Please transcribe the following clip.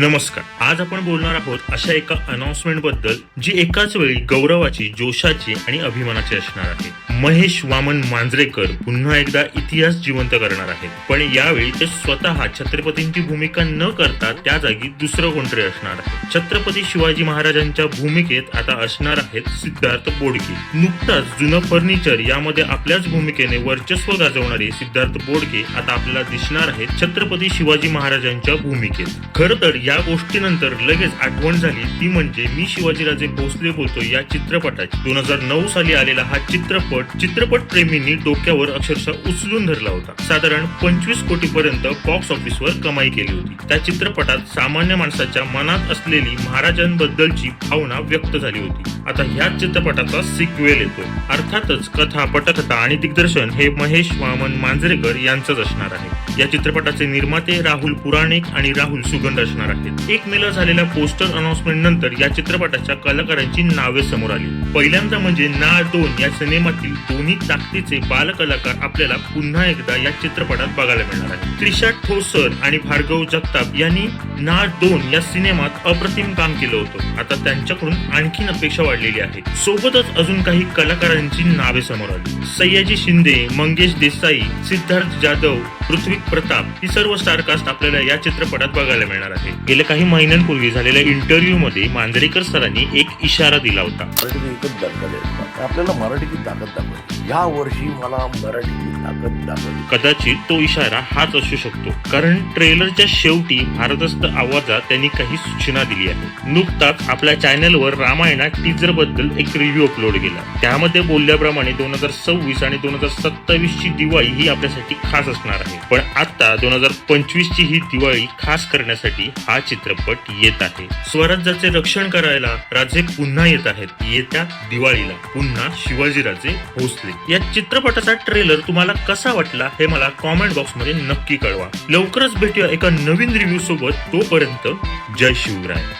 नमस्कार. आज आपण बोलणार आहोत अशा एका अनाउन्समेंटबद्दल जी एकाच वेळी गौरवाची जोशाची आणि अभिमानाची असणार आहे. महेश वामन मांजरेकर पुन्हा एकदा इतिहास जिवंत करणार आहेत पण यावेळी ते स्वतः छत्रपतींची भूमिका न करता त्या जागी दुसरं कोणतरी असणार आहे. छत्रपती शिवाजी महाराजांच्या भूमिकेत आता असणार आहेत सिद्धार्थ बोडके. नुकताच जुनं फर्निचर यामध्ये आपल्याच भूमिकेने वर्चस्व गाजवणारे सिद्धार्थ बोडके आता आपल्याला दिसणार आहेत छत्रपती शिवाजी महाराजांच्या भूमिकेत. खर तर या गोष्टीनंतर लगेच आठवण झाली. ती म्हणजे मी शिवाजीराजे भोसले बोलतो या चित्रपटाची. दोन हजार नऊ साली आलेला हा चित्रपट चित्रपट प्रेमींनी डोक्यावर अक्षरशः उचलून धरला होता. साधारण पंचवीस कोटी पर्यंत बॉक्स ऑफिसवर कमाई केली होती. त्या चित्रपटात सामान्य माणसाच्या मनात असलेली महाराजांबद्दलची भावना व्यक्त झाली होती. आता ह्याच चित्रपटाचा सिक्वेल येतो अर्थातच कथा पटकथा आणि दिग्दर्शन हे महेश वामन मांजरेकर यांचंच असणार आहे. या चित्रपटाचे निर्माते राहुल पुराणिक आणि राहुल सुगंध असणार आहेत. एक मेला झालेल्या पोस्टर अनाउन्समेंट नंतर या चित्रपटाच्या कलाकारांची नावे समोर आली. पहिल्यांदा म्हणजे ना दोन या सिनेमातील दोन्ही ताकदीचे बालकलाकार आपल्याला पुन्हा एकदा या चित्रपटात बघायला मिळणार आहे त्रिशा ठोसर आणि भार्गव जगताप यांनी ना दोन या सिनेमात अप्रतिम काम केलं होतं. आता त्यांच्याकडून आणखीन अपेक्षा वाढलेली आहे सोबतच अजून काही कलाकारांची नावे समोर आली. सयाजी शिंदे मंगेश देसाई सिद्धार्थ जाधव पृथ्वी प्रताप ही सर्व स्टारकास्ट आपल्याला या चित्रपटात बघायला मिळणार आहे गेल्या काही महिन्यांपूर्वी झालेल्या इंटरव्ह्यू मध्ये मांजरेकर सरांनी एक इशारा दिला होता. आपल्याला मराठीची ताकद दाखवायची या वर्षी मला मराठीची ताकद दाखवली कदाचित तो इशारा हाच असू शकतो. कारण ट्रेलरच्या शेवटी भारदस्त आवाजात त्यांनी काही सूचना दिली आहे नुकताच आपल्या चॅनलवर रामायणा टीजर बद्दल एक रिव्ह्यू अपलोड केला. त्यामध्ये बोलल्याप्रमाणे दोन हजार सव्वीस आणि दोन हजार सत्तावीस ची दिवाळी ही आपल्यासाठी खास असणार आहे. पण आता दोन हजार पंचवीस ची ही दिवाळी खास करण्यासाठी हा चित्रपट येत आहे. स्वराज्याचे रक्षण करायला राजे पुन्हा येत आहेत. येत्या दिवाळीला पुन्हा शिवाजीराजे भोसले. या चित्रपटाचा ट्रेलर तुम्हाला कसा वाटला हे मला कॉमेंट बॉक्समध्ये नक्की कळवा. लवकरच भेटूया एका नवीन रिव्ह्यू सोबत. तोपर्यंत जय शिवराय.